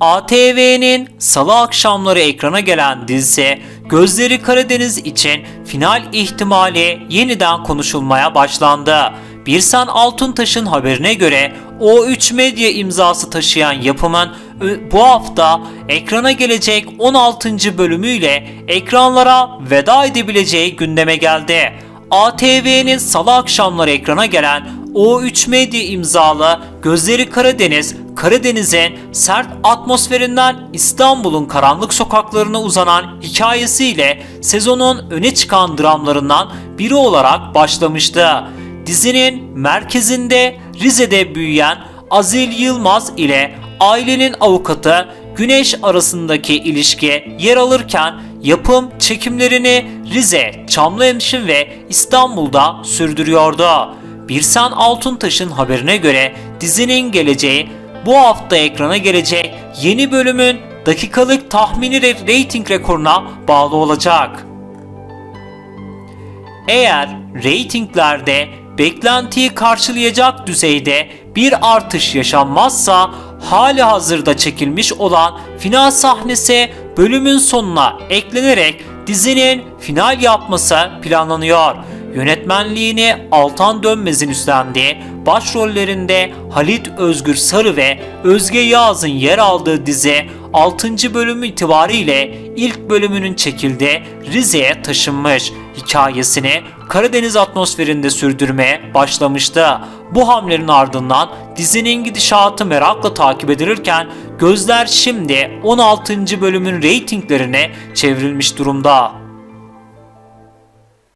ATV'nin salı akşamları ekrana gelen dizisi Gözleri Karadeniz için final ihtimali yeniden konuşulmaya başlandı. Birsen Altuntaş'ın haberine göre O3 Medya imzası taşıyan yapımın ö- bu hafta ekrana gelecek 16. bölümüyle ekranlara veda edebileceği gündeme geldi. ATV'nin salı akşamları ekrana gelen O3 Medya imzalı Gözleri Karadeniz, Karadeniz'in sert atmosferinden İstanbul'un karanlık sokaklarına uzanan hikayesiyle sezonun öne çıkan dramlarından biri olarak başlamıştı. Dizinin merkezinde Rize'de büyüyen Azil Yılmaz ile ailenin avukatı Güneş arasındaki ilişki yer alırken yapım çekimlerini Rize, Çamlıhemşin ve İstanbul'da sürdürüyordu. Birsen Altuntaş'ın haberine göre dizinin geleceği bu hafta ekrana gelecek yeni bölümün dakikalık tahmini re- reyting rekoruna bağlı olacak. Eğer reytinglerde beklentiyi karşılayacak düzeyde bir artış yaşanmazsa hali hazırda çekilmiş olan final sahnesi bölümün sonuna eklenerek dizinin final yapması planlanıyor. Yönetmenliğini Altan Dönmez'in üstlendiği başrollerinde Halit Özgür Sarı ve Özge Yağız'ın yer aldığı dizi 6. bölüm itibariyle ilk bölümünün çekildiği Rize'ye taşınmış hikayesini Karadeniz atmosferinde sürdürmeye başlamıştı. Bu hamlenin ardından dizinin gidişatı merakla takip edilirken gözler şimdi 16. bölümün reytinglerine çevrilmiş durumda.